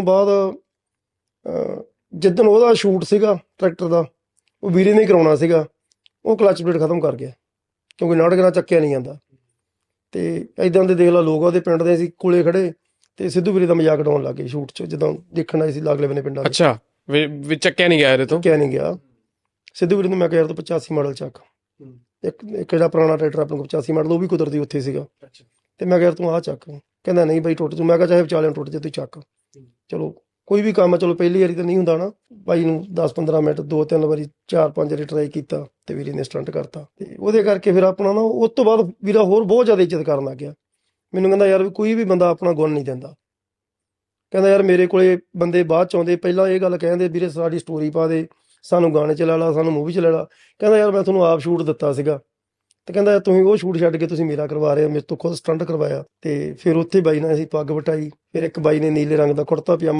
ਬਾਅਦ ਜਿੱਦਣ ਉਹਦਾ ਸ਼ੂਟ ਸੀਗਾ ਟਰੈਕਟਰ ਦਾ ਉਹ ਵੀਰੇ ਨੇ ਕਰਾਉਣਾ ਸੀਗਾ ਉਹ ਕਲਚ ਪਲੇਟ ਖਤਮ ਕਰ ਗਿਆ ਕਿਉਂਕਿ ਨਾਟਕ ਨਾਲ ਚੱਕਿਆ ਨਹੀਂ ਜਾਂਦਾ। ਤੇ ਐਦਾਂ ਦੇ ਦੇਖ ਲਾ ਲੋਕ ਉਹਦੇ ਪਿੰਡ ਦੇ ਸੀ ਕੋਲੇ ਖੜੇ ਤੇ ਸਿੱਧੂ ਵੀਰੇ ਦਾ ਮਜ਼ਾਕ ਉਡਾਉਣ ਲੱਗੇ ਸ਼ੂਟ 'ਚ ਜਦੋਂ ਦੇਖਣ ਆਏ ਸੀ ਲਾਗਲੇ ਬੰਨੇ ਪਿੰਡਾਂ ਦੇ ਅੱਛਾ ਵੀ ਵੀ ਚੱਕਿਆ ਨਹੀਂ ਗਿਆ ਇਹਦੇ ਤੋਂ? ਕਿਹਾ ਨਹੀਂ ਗਿਆ। ਸਿੱਧੂ ਵੀਰੇ ਨੂੰ ਮੈਂ ਕਿਹਾ ਯਾਰ ਤੂੰ 85 ਮਾਡਲ ਚੱਕ। ਇੱਕ ਇੱਕ ਜਿਹੜਾ ਪੁਰਾਣਾ ਟਰੈਕਟਰ ਆਪਣੇ ਕੋਲ 85 ਮਾਡਲ ਉਹ ਵੀ ਕੁਦਰਤੀ ਉੱਥੇ ਸੀਗਾ। ਤੇ ਮੈਂ ਕਿਹਾ ਯਾਰ ਤੂੰ ਆਹ ਚੱਕ। ਕਹਿੰਦਾ ਨਹੀਂ ਬਾਈ ਟੁੱਟ ਜੂ। ਮੈਂ ਕਿਹਾ ਚਾਹੇ ਵਿਚਾਲਿਆਂ ਟੁੱਟ ਜੇ ਤੂੰ ਚੱਕ। ਚਲੋ, ਕੋਈ ਵੀ ਕੰਮ ਚਲੋ ਪਹਿਲੀ ਵਾਰੀ ਤਾਂ ਨਹੀਂ ਹੁੰਦਾ ਨਾ। ਭਾਈ ਨੂੰ 10-15 ਮਿੰਟ, ਦੋ ਤਿੰਨ ਵਾਰੀ ਚਾਰ ਪੰਜ ਵਾਰੀ ਟਰਾਈ ਕੀਤਾ ਤੇ ਵੀਰੇ ਨੇ ਸਟੰਟ ਕਰਤਾ। ਤੇ ਉਹਦੇ ਕਰਕੇ ਫਿਰ ਆਪਣਾ ਨਾ ਉਸ ਤੋਂ ਬਾਅਦ ਵੀਰਾ ਹੋਰ ਬਹੁਤ ਜ਼ਿਆਦਾ ਇੱਜ਼ਤ ਕਰਨ ਲੱਗ ਗਿਆ। ਮੈਨੂੰ ਕਹਿੰਦਾ, ਯਾਰ ਵੀ ਕੋਈ ਵੀ ਬੰਦਾ ਆਪਣਾ ਗੁਣ ਨਹੀਂ ਦਿੰਦਾ। ਕਹਿੰਦਾ, ਯਾਰ ਮੇਰੇ ਕੋਲੇ ਬੰਦੇ ਬਾਅਦ ਚ ਆਉਂਦੇ, ਪਹਿਲਾਂ ਇਹ ਗੱਲ ਕਹਿੰਦੇ, ਵੀਰੇ ਸਾਡੀ ਸਟੋਰੀ ਪਾ ਦੇ, ਸਾਨੂੰ ਗਾਣੇ ਚਲਾ ਲਾ ਸਾਨੂੰ ਮੂਵੀ ਚਲਾ ਲਾ ਕਹਿੰਦਾ, ਯਾਰ ਮੈਂ ਤੁਹਾਨੂੰ ਆਪ ਸ਼ੂਟ ਦਿੱਤਾ ਸੀਗਾ। ਤੇ ਕਹਿੰਦਾ ਤੁਸੀਂ ਉਹ ਸ਼ੂਟ ਛੱਡ ਕੇ ਤੁਸੀਂ ਮੇਰਾ ਕਰਵਾ ਰਹੇ ਹੋ, ਮੇਰੇ ਤੋਂ ਖੁਦ ਸਟੰਟ ਕਰਵਾਇਆ। ਤੇ ਫਿਰ ਉੱਥੇ ਬਾਈ ਨਾਲ ਅਸੀਂ ਪੱਗ ਵਟਾਈ, ਫਿਰ ਇੱਕ ਬਾਈ ਨੇ ਨੀਲੇ ਰੰਗ ਦਾ ਕੁੜਤਾ ਪਜਾਮਾ